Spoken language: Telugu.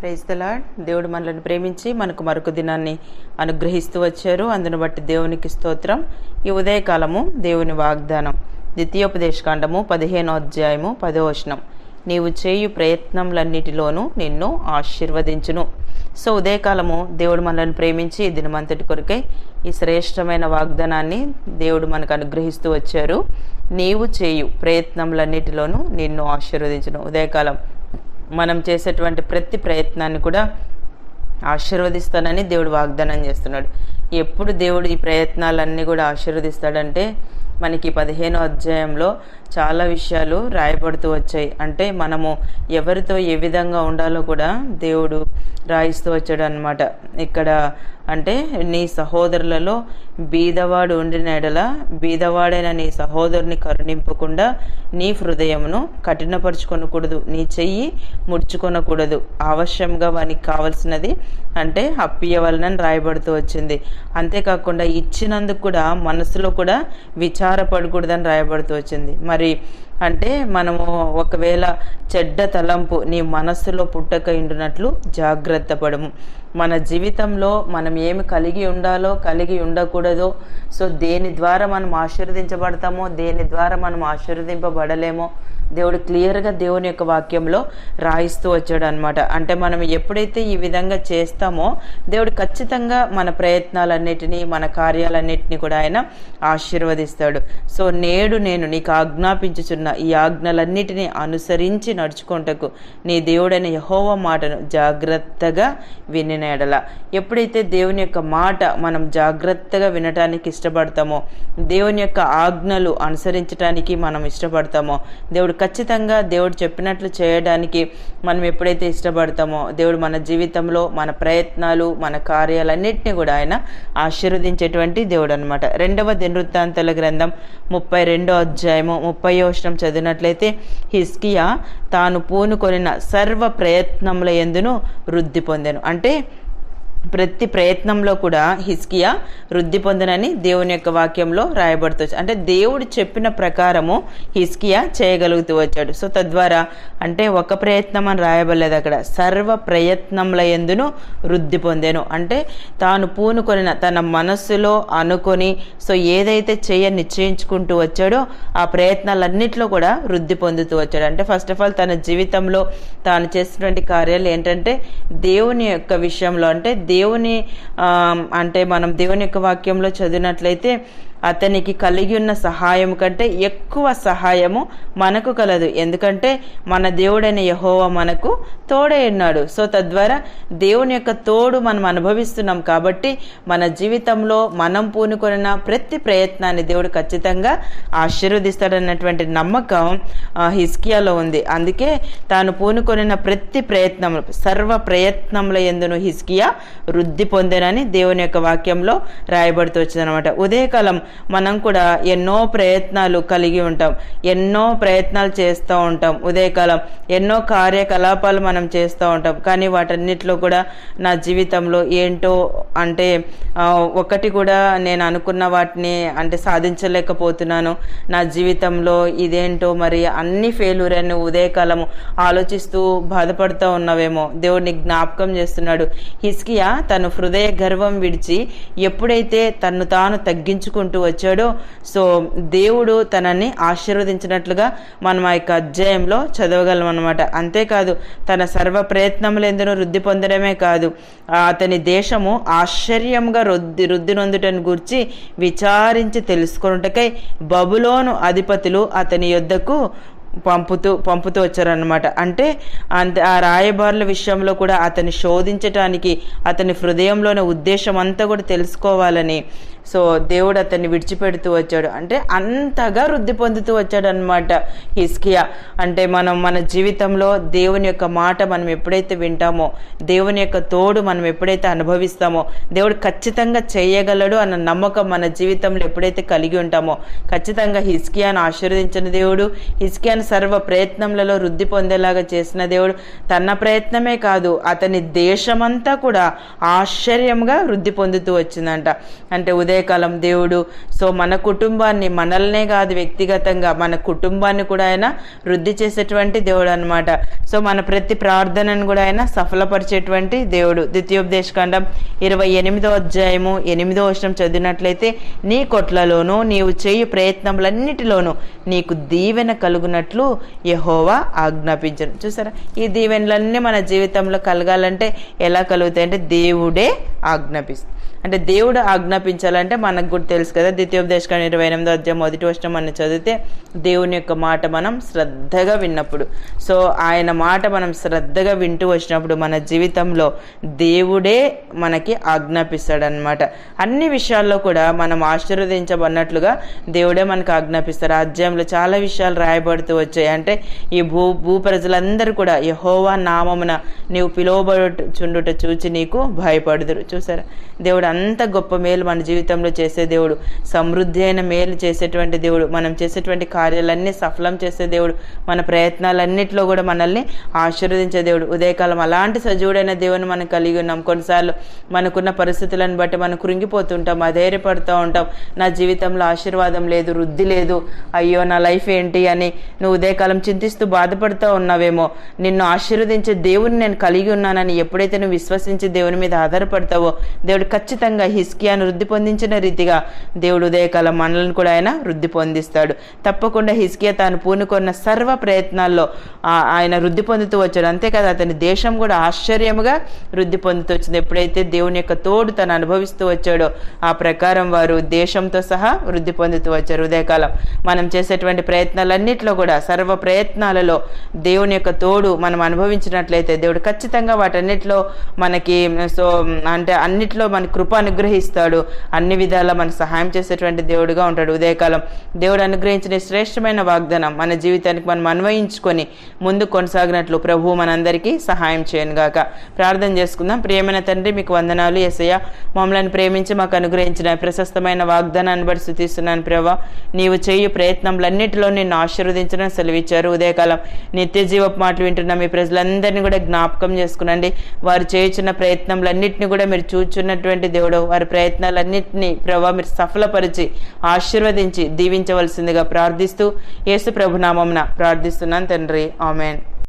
ప్రైజ్ ద దేవుడు మనల్ని ప్రేమించి మనకు మరొక దినాన్ని అనుగ్రహిస్తూ వచ్చారు. అందును బట్టి దేవునికి స్తోత్రం. ఈ ఉదయకాలము దేవుని వాగ్దానం. ద్వితీయోపదేశకాండము పదిహేనో అధ్యాయము పదో వచనం. నీవు చేయు ప్రయత్నములన్నిటిలోనూ నిన్ను ఆశీర్వదించును. సో ఉదయకాలము దేవుడు మనల్ని ప్రేమించి దినమంతటి కొరకై ఈ శ్రేష్టమైన వాగ్దానాన్ని దేవుడు మనకు అనుగ్రహిస్తూ వచ్చారు. నీవు చేయు ప్రయత్నములన్నిటిలోనూ నిన్ను ఆశీర్వదించును. ఉదయకాలం మనం చేసేటువంటి ప్రతి ప్రయత్నాన్ని కూడా ఆశీర్వదిస్తానని దేవుడు వాగ్దానం చేస్తున్నాడు. ఎప్పుడు దేవుడు ఈ ప్రయత్నాలన్నీ కూడా ఆశీర్వదిస్తాడంటే మనకి పదిహేనో అధ్యాయంలో చాలా విషయాలు రాయబడుతూ వచ్చాయి. అంటే మనము ఎవరితో ఏ విధంగా ఉండాలో కూడా దేవుడు రాయిస్తూ వచ్చాడు అనమాట ఇక్కడ అంటే నీ సహోదరులలో బీదవాడు ఉండిన ఎడల బీదవాడైన నీ సహోదరుని కరుణింపకుండా నీ హృదయమును కఠినపరుచుకొనకూడదు. నీ చెయ్యి ముడుచుకొనకూడదు. అవశ్యంగా వానికి కావలసినది అంటే అప్పియవలనని రాయబడుతూ వచ్చింది. అంతేకాకుండా ఇచ్చినందుకు కూడా మనసులో కూడా విచారపడకూడదని రాయబడుతూ వచ్చింది. మరి Bukhari అంటే మనము ఒకవేళ చెడ్డ తలంపు నీ మనస్సులో పుట్టక ఇండునట్లు జాగ్రత్త పడము. మన జీవితంలో మనం ఏమి కలిగి ఉండాలో కలిగి ఉండకూడదో సో దేని ద్వారా మనం ఆశీర్వదించబడతామో దేని ద్వారా మనం ఆశీర్వదింపబడలేమో దేవుడు క్లియర్గా దేవుని యొక్క వాక్యంలో రాయిస్తూ వచ్చాడు అనమాట అంటే మనం ఎప్పుడైతే ఈ విధంగా చేస్తామో దేవుడు ఖచ్చితంగా మన ప్రయత్నాలన్నిటినీ మన కార్యాలన్నిటినీ కూడా ఆయన ఆశీర్వదిస్తాడు. సో నేడు నేను నీకు ఆజ్ఞాపించుచున్న ఈ ఆజ్ఞలన్నిటినీ అనుసరించి నడుచుకుంటకు నీ దేవుడైన యహోవ మాటను జాగ్రత్తగా వినిన ఎడల. ఎప్పుడైతే దేవుని యొక్క మాట మనం జాగ్రత్తగా వినటానికి ఇష్టపడతామో దేవుని యొక్క ఆజ్ఞలు అనుసరించడానికి మనం ఇష్టపడతామో దేవుడు ఖచ్చితంగా దేవుడు చెప్పినట్లు చేయడానికి మనం ఎప్పుడైతే ఇష్టపడతామో దేవుడు మన జీవితంలో మన ప్రయత్నాలు మన కార్యాలన్నింటినీ కూడా ఆయన ఆశీర్వదించేటువంటి దేవుడు అనమాట రెండవ దినవృత్తాంతాల గ్రంథం ముప్పై రెండో అధ్యాయము ముప్పై వర్షం చదివినట్లయితే హిస్కియా తాను పూనుకొనిన సర్వ ప్రయత్నముల ఎందును వృద్ధి పొందాను. అంటే ప్రతి ప్రయత్నంలో కూడా హిస్కియా వృద్ధి పొందనని దేవుని యొక్క వాక్యంలో రాయబడుతూ అంటే దేవుడు చెప్పిన ప్రకారము హిస్కియా చేయగలుగుతూ వచ్చాడు. సో తద్వారా అంటే ఒక ప్రయత్నం అని రాయబడలేదు అక్కడ. సర్వ ప్రయత్నముల ఎందును వృద్ధి పొందాను. అంటే తాను పూనుకొనిన తన మనస్సులో అనుకొని సో ఏదైతే చేయ నిశ్చయించుకుంటూ వచ్చాడో ఆ ప్రయత్నాలన్నింటిలో కూడా వృద్ధి పొందుతూ వచ్చాడు. అంటే ఫస్ట్ ఆఫ్ ఆల్ తన జీవితంలో తాను చేసినటువంటి కార్యాలు ఏంటంటే దేవుని యొక్క విషయంలో అంటే దేవుని అంటే మనం దేవుని యొక్క వాక్యంలో చదివినట్లయితే అతనికి కలిగి ఉన్న సహాయం కంటే ఎక్కువ సహాయము మనకు కలదు. ఎందుకంటే మన దేవుడైన యహోవ మనకు తోడే ఉన్నాడు. సో తద్వారా దేవుని యొక్క తోడు మనం అనుభవిస్తున్నాం కాబట్టి మన జీవితంలో మనం పూనుకొనిన ప్రతి ప్రయత్నాన్ని దేవుడు ఖచ్చితంగా ఆశీర్వదిస్తాడన్నటువంటి నమ్మకం హిస్కియాలో ఉంది. అందుకే తాను పూనుకొనిన ప్రతి ప్రయత్నం సర్వ ప్రయత్నముల ఎందును హిస్కియా వృద్ధి పొందేనని దేవుని యొక్క వాక్యంలో రాయబడుతూ వచ్చిందనమాట ఉదయకాలం మనం కూడా ఎన్నో ప్రయత్నాలు కలిగి ఉంటాం. ఎన్నో ప్రయత్నాలు చేస్తూ ఉంటాం. ఉదయకాలం ఎన్నో కార్యకలాపాలు మనం చేస్తూ ఉంటాం. కానీ వాటన్నిటిలో కూడా నా జీవితంలో ఏంటో అంటే ఒకటి కూడా నేను అనుకున్న వాటిని అంటే సాధించలేకపోతున్నాను. నా జీవితంలో ఇదేంటో మరి అన్ని ఫెయిల్యూర్ అని ఉదయకాలము ఆలోచిస్తూ బాధపడుతూ ఉన్నావేమో. దేవుడిని జ్ఞాపకం చేస్తున్నాడు. హిస్కియా తను హృదయ గర్వం విడిచి ఎప్పుడైతే తను తాను తగ్గించుకుంటూ వచ్చాడో. సో దేవుడు తనని ఆశీర్వదించినట్లుగా మనం ఆ యొక్క అధ్యాయంలో చదవగలం అనమాట అంతేకాదు తన సర్వ ప్రయత్నములందును వృద్ధి పొందడమే కాదు అతని దేశము ఆశ్చర్యంగా రుద్ది రుద్ది నొందుటని గురించి విచారించి తెలుసుకొనుటకై బబులోను అధిపతులు అతని యొద్దకు పంపుతూ పంపుతూ వచ్చారనమాట అంటే అంత ఆ రాయబారుల విషయంలో కూడా అతన్ని శోధించటానికి అతని హృదయంలోని ఉద్దేశం అంతా కూడా తెలుసుకోవాలని సో దేవుడు అతన్ని విడిచిపెడుతూ వచ్చాడు. అంటే అంతగా వృద్ధి పొందుతూ వచ్చాడు అనమాట హిస్కియా అంటే మనం మన జీవితంలో దేవుని యొక్క మాట మనం ఎప్పుడైతే వింటామో దేవుని యొక్క తోడు మనం ఎప్పుడైతే అనుభవిస్తామో దేవుడు ఖచ్చితంగా చేయగలడు అన్న నమ్మకం మన జీవితంలో ఎప్పుడైతే కలిగి ఉంటామో ఖచ్చితంగా హిస్కియాను ఆశీర్వదించిన దేవుడు హిస్కియాను సర్వ ప్రయత్నములలో వృద్ధి పొందేలాగా చేసిన దేవుడు. తన ప్రయత్నమే కాదు అతని దేశమంతా కూడా ఆశ్చర్యంగా వృద్ధి పొందుతూ వచ్చిందంట. అంటే ఉదయ ఉదయకాలం దేవుడు. సో మన కుటుంబాన్ని మనల్నే కాదు వ్యక్తిగతంగా మన కుటుంబాన్ని కూడా ఆయన వృద్ధి చేసేటువంటి దేవుడు అనమాట సో మన ప్రతి ప్రార్థనను కూడా ఆయన సఫలపరిచేటువంటి దేవుడు. ద్వితీయోపదేశకాండం ఇరవై ఎనిమిదో అధ్యాయము ఎనిమిదో వర్షం చదివినట్లయితే నీ కొట్లలోనూ నీవు చేయు ప్రయత్నములన్నిటిలోనూ నీకు దీవెన కలుగునట్లు యహోవా ఆజ్ఞాపించను. చూసారా? ఈ దీవెనలన్నీ మన జీవితంలో కలగాలంటే ఎలా కలుగుతాయి అంటే దేవుడే ఆజ్ఞాపిస్తుంది అంటే దేవుడు ఆజ్ఞాపించాలంటే మనకు కూడా తెలుసు కదా ద్వితీయోపదేశకాండ ఇరవై ఎనిమిదో అధ్యాయం మొదటి వర్షం మనం చదివితే దేవుని యొక్క మాట మనం శ్రద్ధగా విన్నప్పుడు. సో ఆయన మాట మనం శ్రద్ధగా వింటూ వచ్చినప్పుడు మన జీవితంలో దేవుడే మనకి ఆజ్ఞాపిస్తాడనమాట అన్ని విషయాల్లో కూడా మనం ఆశీర్వదించబడినట్లుగా దేవుడే మనకు ఆజ్ఞాపిస్తారు. ఆ అధ్యాయంలో చాలా విషయాలు రాయబడుతూ వచ్చాయి. అంటే ఈ భూ భూ ప్రజలందరూ కూడా యహోవా నామమున నీవు పిలువబడుచుండుట చూచి నీకు భయపడుదురు. చూసారా? దేవుడు అంత గొప్ప మేలు మన జీవితం జీవితంలో చేసే దేవుడు సమృద్ధి అయిన మేలు చేసేటువంటి దేవుడు మనం చేసేటువంటి కార్యాలన్నీ సఫలం చేసే దేవుడు మన ప్రయత్నాలన్నింటిలో కూడా మనల్ని ఆశీర్వదించే దేవుడు. ఉదయకాలం అలాంటి సజీవుడైన దేవుని మనం కలిగి ఉన్నాం. కొన్నిసార్లు మనకున్న పరిస్థితులను బట్టి మనం కృంగిపోతుంటాం అధైర్యపడుతూ ఉంటాం. నా జీవితంలో ఆశీర్వాదం లేదు వృద్ధి లేదు అయ్యో నా లైఫ్ ఏంటి అని నువ్వు ఉదయకాలం చింతిస్తూ బాధపడుతూ ఉన్నావేమో. నిన్ను ఆశీర్వదించే దేవుని నేను కలిగి ఉన్నానని ఎప్పుడైతే నువ్వు విశ్వసించి దేవుని మీద ఆధారపడతావో దేవుడు ఖచ్చితంగా హిస్కియాను వృద్ధి ఊహించిన రీతిగా దేవుడు ఉదయకాలం మనలను కూడా ఆయన వృద్ధి పొందిస్తాడు. తప్పకుండా హిస్కియా తాను పూనుకొన్న సర్వ ప్రయత్నాల్లో ఆయన వృద్ధి పొందుతూ వచ్చాడు. అంతేకాదు అతని దేశం కూడా ఆశ్చర్యముగా వృద్ధి పొందుతూ వచ్చింది. ఎప్పుడైతే దేవుని యొక్క తోడు తను అనుభవిస్తూ వచ్చాడో ఆ ప్రకారం వారు దేశంతో సహా వృద్ధి పొందుతూ వచ్చారు. ఉదయకాలం మనం చేసేటువంటి ప్రయత్నాలన్నింటిలో కూడా సర్వ ప్రయత్నాలలో దేవుని యొక్క తోడు మనం అనుభవించినట్లయితే దేవుడు ఖచ్చితంగా వాటన్నిటిలో మనకి సో అంటే అన్నిట్లో మన కృప అనుగ్రహిస్తాడు. అన్ని అన్ని విధాలా మన సహాయం చేసేటువంటి దేవుడుగా ఉంటాడు. ఉదయకాలం దేవుడు అనుగ్రహించిన శ్రేష్టమైన వాగ్దానం మన జీవితానికి మనం అన్వయించుకొని ముందు కొనసాగినట్లు ప్రభు మనందరికీ సహాయం చేయను గాక. ప్రార్థన చేసుకుందాం. ప్రియమైన తండ్రి మీకు వందనాలు. ఎసయ్య మమ్మల్ని ప్రేమించి మాకు అనుగ్రహించిన ప్రశస్తమైన వాగ్దానాన్ని బట్టి స్థుతిస్తున్నాను ప్రభా. నీవు చేయు ప్రయత్నంలన్నింటిలో నిన్ను ఆశీర్వదించడం సెలవిచ్చారు. ఉదయకాలం నిత్య జీవపు మాటలు వింటున్న మీ ప్రజలందరినీ కూడా జ్ఞాపకం చేసుకునండి. వారు చేయుచున్న ప్రయత్నంలన్నింటినీ కూడా మీరు చూచున్నటువంటి దేవుడు. వారి ప్రయత్నాలన్నింటినీ ప్రభా మీరు సఫలపరిచి ఆశీర్వదించి దీవించవలసిందిగా ప్రార్థిస్తూ యేసు ప్రభునామంన ప్రార్థిస్తున్నాను తండ్రి. ఆమెన్.